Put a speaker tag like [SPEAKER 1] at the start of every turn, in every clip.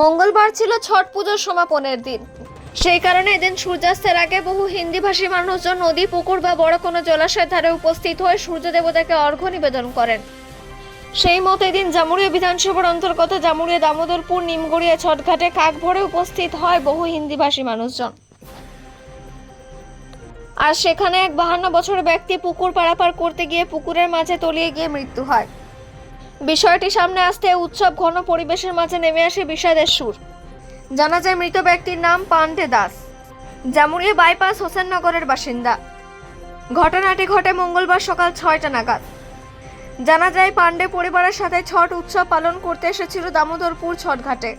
[SPEAKER 1] মঙ্গলবার ছিল ছট পুজোর সমাপনের দিন। সেই কারণে এদিন সূর্যাস্তের আগে বহু হিন্দিভাষী মানুষজন নদী, পুকুর বা বড় কোনো জলাশয়ের ধারে উপস্থিত হয়ে সূর্য দেবতাকে অর্ঘ্য নিবেদন করেন। সেই মতো এদিন জামুরিয়া বিধানসভার অন্তর্গত জামুরিয়া দামোদরপুর, নিমগড়িয়া, ছটঘাটে কাক ভরে উপস্থিত হয় বহু হিন্দিভাষী মানুষজন। আর সেখানে এক বাহান্ন বছরের ব্যক্তি পুকুর পারাপার করতে গিয়ে পুকুরের মাঝে তলিয়ে গিয়ে মৃত্যু হয়। বিষয়টি সামনে আসতে উৎসব ঘন পরিবেশের মাঝে নেমে আসে বিষাদের সুর। জানা যায় মৃত ব্যক্তির নাম পান্ডে দাস, জামুরিয়া বাইপাস হোসেননগরের বাসিন্দা। ঘটনাটি ঘটে মঙ্গলবার সকাল ছয়টা নাগাদ। জানা যায় পান্ডে পরিবারের সাথে ছট উৎসব পালন করতে এসেছিল দামোদরপুর ছটঘাটে।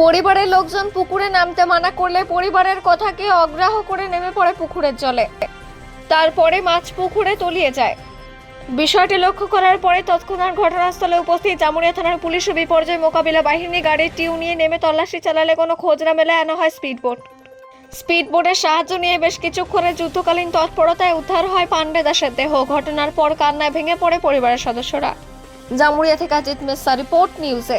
[SPEAKER 1] পরিবারের লোকজন পুকুরে নামতে মানা করলে পরিবারের কথাকে অগ্রাহ করে নেমে পড়ে পুকুরের জলে। তারপরে মাছ পুকুরে তলিয়ে যায়। বিষয়টি লক্ষ্য করার পরে তৎক্ষণাৎ ঘটনাস্থলে উপস্থিত জামুরিয়া থানার পুলিশ ও বিপর্যয় মোকাবিলা বাহিনী গাড়ির টিউ নিয়ে নেমে তল্লাশি চালালে কোনো খোঁজ না মেলে আনা হয় স্পিডবোট। স্পিডবোটের সাহায্য নিয়ে বেশ কিছুক্ষণের যুদ্ধকালীন তৎপরতায় উদ্ধার হয় পান্ডে দাসের দেহ। ঘটনার পর কান্নায় ভেঙে পড়ে পরিবারের সদস্যরা। জামুরিয়া থেকে অজিত মেসা রিপোর্ট, নিউজে।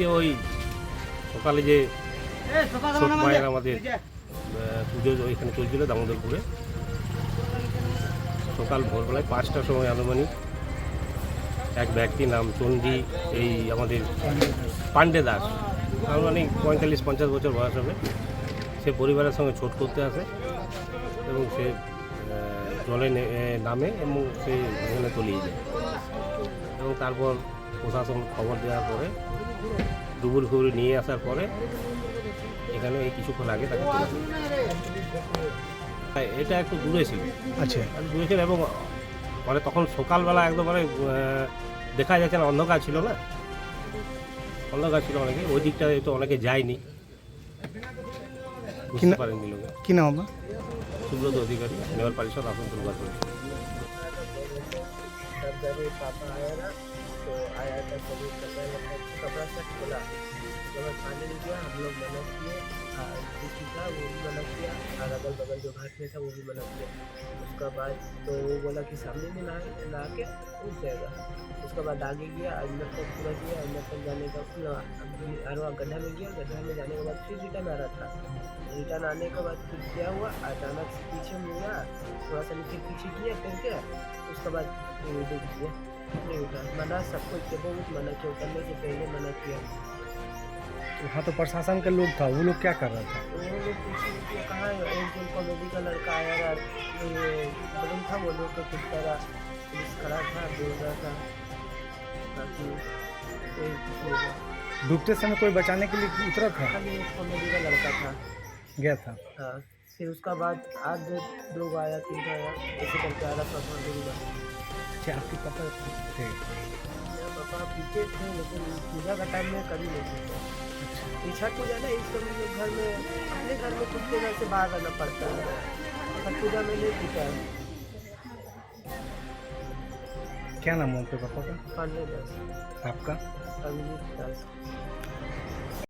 [SPEAKER 2] আজকে ওই সকালে যে মায়ের আমাদের পুজো ওইখানে চলছিল দামোদরপুরে। সকাল ভোরবেলায় পাঁচটার সময় আনুমানিক এক ব্যক্তি নাম চণ্ডী এই আমাদের পাণ্ডে দাস। আনুমানিক পঁয়তাল্লিশ পঞ্চাশ বছর বয়স হবে। সে পরিবারের সঙ্গে ছোট করতে আসে এবং সে জলে নামে এবং সে এখানে তলিয়ে যায়। এবং তারপর প্রশাসন খবর দেওয়ার পরে ডুবুর ফুবুরি নিয়ে আসার পরে এখানে এই কিছুক্ষণ আগে তাকে এটা একটু দূরে ছিল।
[SPEAKER 3] আচ্ছা।
[SPEAKER 2] দূরে ছিল এবং মানে তখন সকালবেলা একদম মানে দেখা যাচ্ছে না অন্ধকার ছিল না। অন্ধকার ছিল অনেকে। ওই দিকটা তো অনেকে যায়নি। বুঝতে পারেননি লোকে।
[SPEAKER 3] কি নাম
[SPEAKER 2] সুব্রত অধিকারী মেয়র পরিষদ আসন দুর্গা
[SPEAKER 4] तो आया था सभी कपड़ा कपड़ा सब खोला। जब मैं फाइनली गया, हम लोग मना किए। हाँ, किसी का वो भी मना किया। और अगल बगल जो घास में था, वो भी मना किया। उसका बाद तो वो बोला कि सामने में ला ला के उठ जाएगा। उसके बाद आगे गया अंदर तक पूरा किया अंदर तक जाने का पूरा वहाँ गड्ढा में गया, गड्ढा में जाने के बाद फिर रिटर्न आ रहा था। रिटर्न आने के बाद फिर क्या हुआ? अचानक से पीछे मुड़ा, थोड़ा सा नीचे पीछे किया फिर क्या उसके बाद देख दिया नहीं उठा मना सबको के बहुत मना किया उतरने से पहले मना किया।
[SPEAKER 3] वहाँ तो प्रशासन का लोग था वो लोग क्या कर रहा था?
[SPEAKER 4] तो वो लोग कहाँ है एक दिन कॉमेडी का लड़का आया बलून था वो लोग तो कुछ तरह पुलिस खड़ा था बोल रहा था। ताकि कुछ।
[SPEAKER 3] डूबते समय कोई बचाने के लिए उतरा था?
[SPEAKER 4] खाली एक कॉमेडी का लड़का था।
[SPEAKER 3] गया था।
[SPEAKER 4] हाँ फिर उसका बाद आज दो गो आया तीन आया ऐसे करके आ रहा था बस
[SPEAKER 3] अच्छा आपके पापा थे
[SPEAKER 4] मेरा पापा पीते थे लेकिन पूजा का टाइम में कभी नहीं पीते ये छठ पूजा ना इस समय घर में अपने घर में कुछ जगह से बाहर रहना पड़ता है। छठ पूजा में नहीं पीता है
[SPEAKER 3] क्या नाम है आपके पापा का?
[SPEAKER 4] पांडे दास।
[SPEAKER 3] आपका?
[SPEAKER 4] दास।